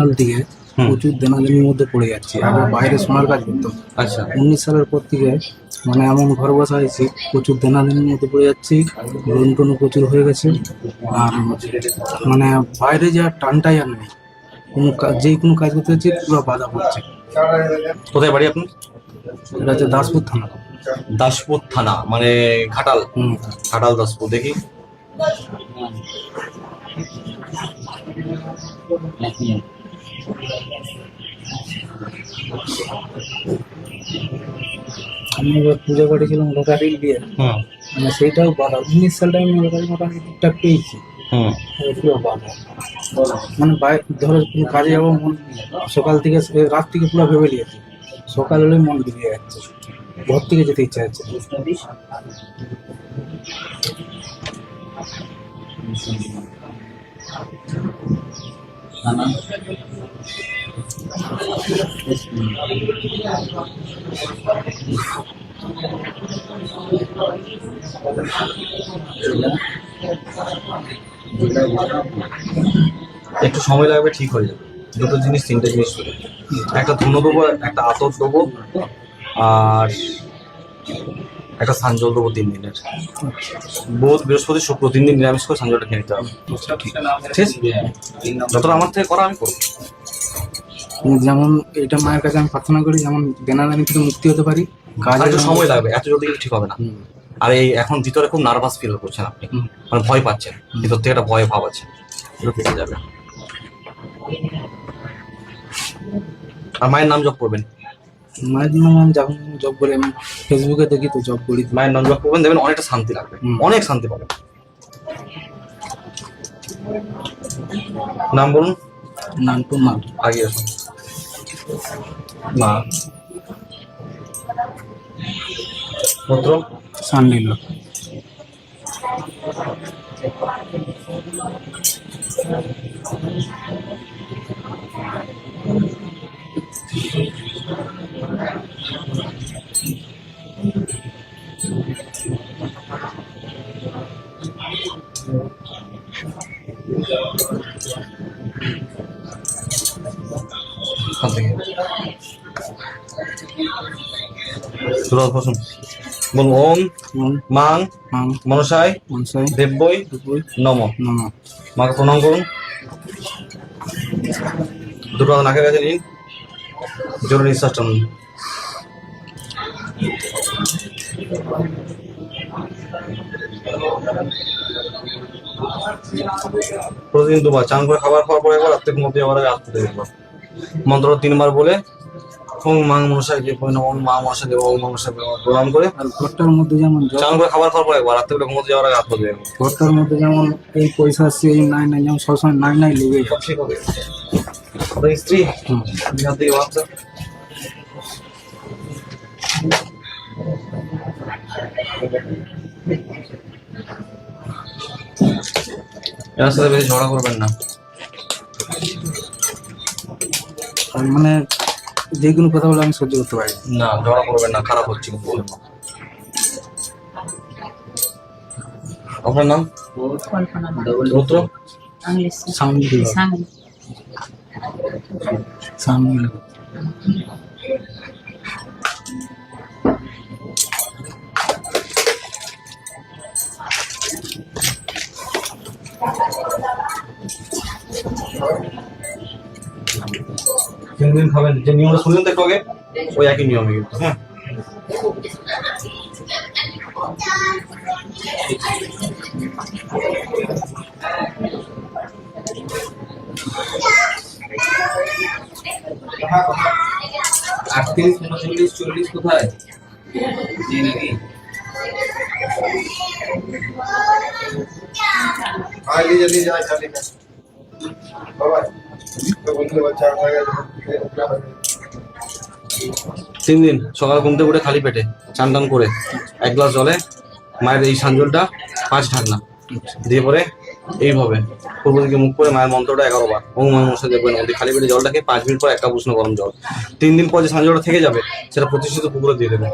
সাল থেকে প্রচুর দেনাদেনির মধ্যে পড়ে যাচ্ছি। আগে বাইরে সোনার কাজ করতাম। আচ্ছা। উনিশ সালের পর থেকে মানে এমন ঘর বসা হয়েছি প্রচুর দেনাদেনির মধ্যে পড়ে যাচ্ছি লোন টোনও প্রচুর হয়ে গেছে। আর মানে বাইরে যাওয়ার টানটাই আর নেই। কোনো কাজ যেই কোনো কাজ করতে যাচ্ছি পুরো বাধা পড়ছে। কোথায় বাড়ি আপনি এটা হচ্ছে দাসপুর থানা। দাসপুর থানা মানে ঘাটাল। হুম। ঘাটাল দাসপুর দেখি। আমি এবার পূজা করেছিলাম লোকারিল দিয়ে হুম। মানে সেইটাও বাধা। উনিশ সালটা আমি লোকারি মোটামুটি ঠিকঠাক পেয়েছি। মানে ধরো কোনো কাজে যাব মন। সকাল থেকে রাত থেকে পুরো ভেবে নিয়েছি। সকাল হলে মন বেরিয়ে যাচ্ছে। ঘর থেকে যেতে ইচ্ছা হচ্ছে একটু সময় লাগবে, ঠিক হয়ে যাবে। দুটো জিনিস, তিনটে জিনিস একটা ধুনো দেবো, একটা আতর দেবো, আর একটা সানজল দেবো তিন দিনের। বোধ বৃহস্পতি শুক্র তিন দিন নিরামিষ করে সানজলটা খেয়ে নিতে হবে। ঠিক আছে? যতটা আমার থেকে করা আমি করব। যেমন এটা মায়ের কাছে আমি প্রার্থনা করি যেমন দেনাদানি থেকে মুক্তি হতে পারি কাজে সময় লাগবে এত জলদি ঠিক হবে না। আর এই এখন ভিতরে খুব নার্ভাস ফিল করছেন আপনি। মানে ভয় পাচ্ছেন। ভিতর থেকে একটা ভয় ভাব আছে। এটা কেটে যাবে। আর মায়ের নাম জপ করবেন। মায়ের জন্য যখন জব করি আমি ফেসবুকে দেখি তো জব করি। মায়ের নাম জপ করবেন দেখবেন অনেকটা শান্তি লাগবে। অনেক শান্তি পাবেন নাম বলুন। নানটু মাল আগে আসুন। মা। পুত্র। সানডিল এখান থেকে সুরজ বসুন বলুন। ওম মাং মাং। মনসাই মনসাই। দেব্যই নম। নম। মাকে প্রণাম করুন। দুটো নাকের কাছে নিন। জোরে নিঃশ্বাস টানুন প্রতিদিন দুবার চান করে খাবার খাওয়ার পরে একবার রাত্রে ঘুমোতে যাওয়ার আগে একবার মন্ত্র তিনবার বলে ওং মাং মনসাই যে ওং মা মনসা দেব ওং মনসা দেব প্রণাম করে। আর ঘরটার মধ্যে যেমন চান করে খাবার খাওয়ার পরে একবার রাত্রে ঘুমোতে যাওয়ার আগে একবার ঘরটার মধ্যে যেমন এই পয়সা এই নাই নাই যেমন সবসময় নাই নাই লেগে সব ঠিক হবে। আপনার স্ত্রী হুম। বিহার বাচ্চা এর সাথে বেশি ঝগড়া করবেন না। মানে যে কোনো কথা বলে আমি সহ্য করতে পারি। না ঝগড়া করবেন না খারাপ হচ্ছে কিন্তু আপনার নাম? রুদ্র? ইংলিশ সাউন্ড সাংলি সাউন্ড তিন দিন খাবেন যে নিয়মটা শুনলেন তো একটু আগে ওই একই নিয়মে কিন্তু হ্যাঁ আটত্রিশ উনচল্লিশ চল্লিশ কোথায় এই নাকি हाँ लीजिए लीजिए अच्छा ठीक है बाबा तो बोलते बच्चा हो गया তিন দিন সকালে ঘুম থেকে উঠে খালি পেটে চান টান করে এক গ্লাস জলে মায়ের এই সাঞ্জলটা পাঁচ ঢাকনা দিয়ে পরে এইভাবে। পূর্ব দিকে মুখ করে মায়ের মন্ত্রটা এগারো বার। ওম মায়ের মশা দেখবেন খালি পেটে জলটা খেয়ে পাঁচ মিনিট পর একটা উষ্ণ গরম জল। তিন দিন পর যে সাঁজলটা থেকে যাবে, সেটা প্রতিষ্ঠিত পুকুরে দিয়ে দেবে।